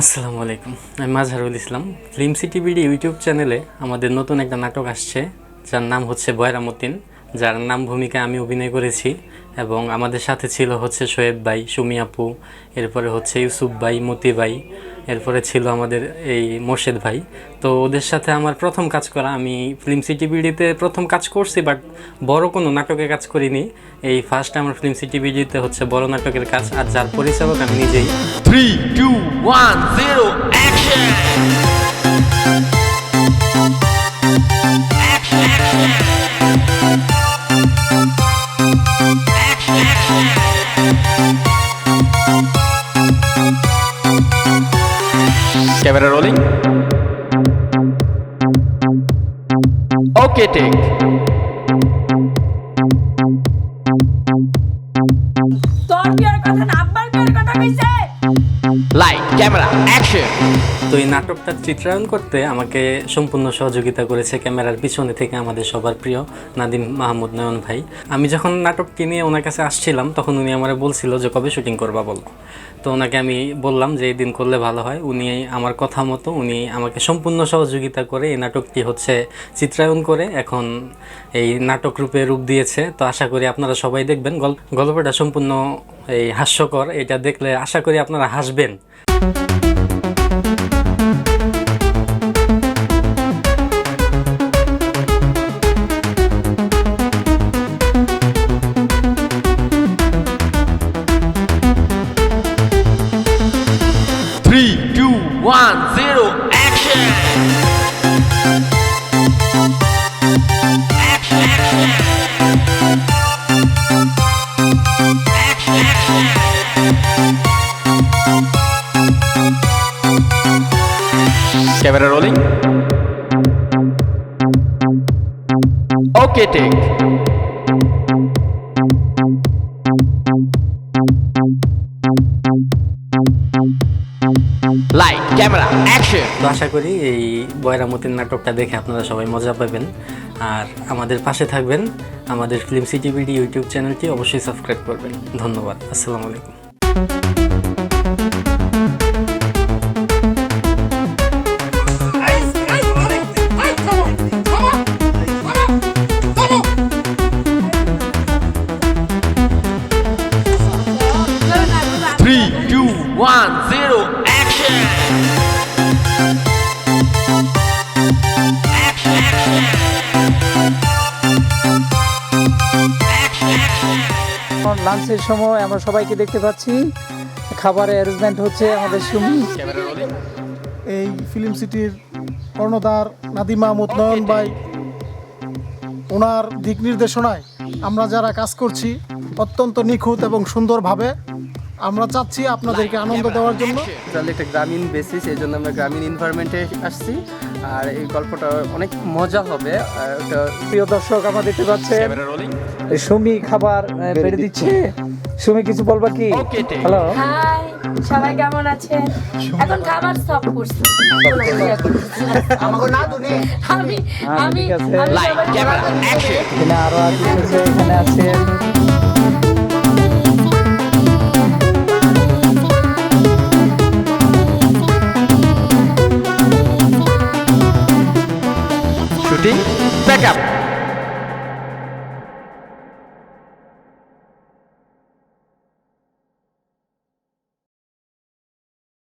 আসসালামু আলাইকুম। আমি Mazharul Islam. Film city BD YouTube চ্যানেলে আমাদের নতুন একটা নাটক আসছে, যার নাম হচ্ছে বয়রামুদ্দিন, যার নাম ভূমিকা আমি অভিনয় করেছি এবং আমাদের সাথে ছিল হচ্ছে শোয়েব ভাই, সুমি আপু, এরপরে হচ্ছে ইউসুফ ভাই, মতি ভাই এরপরে ছিল আমাদের এই মোর্শেদ ভাই। তো ওদের সাথে আমার প্রথম কাজ করা, আমি ফিল্ম সিটি বিডিতে প্রথম কাজ করছি, বাট বড় কোনো নাটকে কাজ করিনি। এই ফার্স্ট আমার ফিল্ম সিটি বিডিতে হচ্ছে বড় নাটকের কাজ, আর যার পরিচালক আমি নিজেই। Three two one zero action! Camera rolling. Okay, take. তোর কি আর কথা না আব্বার বিয়ের কথা কইছে Light, camera, action! তো এই চিত্রায়ন করতে আমাকে সম্পূর্ণ সহযোগিতা করেছে ক্যামেরার পিছনে থেকে আমাদের সবার প্রিয় নাদিম মাহমুদ নয়ন ভাই। আমি যখন ওনার কাছে আসছিলাম তখন উনি আমারে বলছিল যে কবে শুটিং করবা বলো? তো ওনাকে আমি বললাম যে এই দিন করলে ভালো হয়। উনি আমার কথা মতো উনি আমাকে সম্পূর্ণ সহযোগিতা করে এই নাটকটি হচ্ছে চিত্রায়ন করে এখন এই নাটক রূপে রূপ দিয়েছে। তো আশা করি আপনারা সবাই দেখবেন। গল্পটা সম্পূর্ণ এই হাস্যকর এটা দেখলে আশা করি আপনারা হাসবেন। Three two one, Take. Light, camera, action! তো আশা করি এই বয়রামতির নাটকটা দেখে আপনারা সবাই মজা পাবেন আর আমাদের পাশে থাকবেন আমাদের ফিল্ম সিটি বিডি ইউটিউব চ্যানেলটি অবশ্যই সাবস্ক্রাইব করবেন ধন্যবাদ আসসালামু আলাইকুম two, one, zero, action! লাঞ্চের সময় আমরা সবাইকে দেখতে পাচ্ছি। খাবারের অ্যারেঞ্জমেন্ট হচ্ছে আমাদের সুমি। এই ফিল্ম সিটির কর্ণধার নাদিমা মুতনয়ন ভাই ওনার দিক নির্দেশনায় আমরা যারা কাজ করছি অত্যন্ত নিখুঁত এবং সুন্দরভাবে আমরা চাচ্ছি আপনাদেরকে আনন্দ দেওয়ার জন্য। তাহলে একটা গ্রামীণ বেসিস এই জন্য আমরা গ্রামীণ এনভায়রনমেন্টে আসছি। আর এই গল্পটা অনেক মজা হবে। প্রিয় দর্শক আমরা দেখতে পাচ্ছেন সুমি খাবার বেড়ে দিচ্ছে। সুমি কিছু বলবা কি? হ্যালো হাই সবাই কেমন আছেন? এখন খাবার। সব করছি। আমি আমি ঠিক আছে। আমি Light, সবার camera, খাবার এখানে আরও আছে এখানে আছে। வணக்கம்